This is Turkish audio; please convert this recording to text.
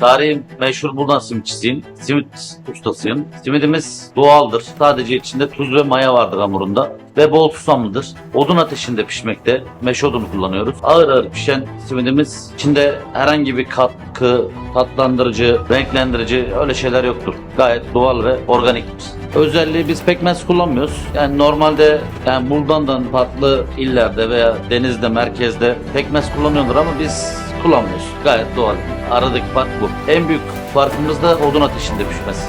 Tarihi meşhur buradan simitçisiyim. Simit ustasıyım. Simidimiz doğaldır. Sadece içinde tuz ve maya vardır hamurunda. Ve bol susamlıdır. Odun ateşinde pişmekte. Meşe odunu kullanıyoruz. Ağır ağır pişen simidimiz içinde herhangi bir katkı, tatlandırıcı, renklendirici öyle şeyler yoktur. Gayet doğal ve organiktir. Özelliği biz pekmez kullanmıyoruz. Yani normalde yani Buldan'dan farklı illerde veya denizde, merkezde pekmez kullanıyorlar ama biz kullanmıyoruz. Gayet doğal. Aradaki fark bu. En büyük farkımız da odun ateşinde pişmesi.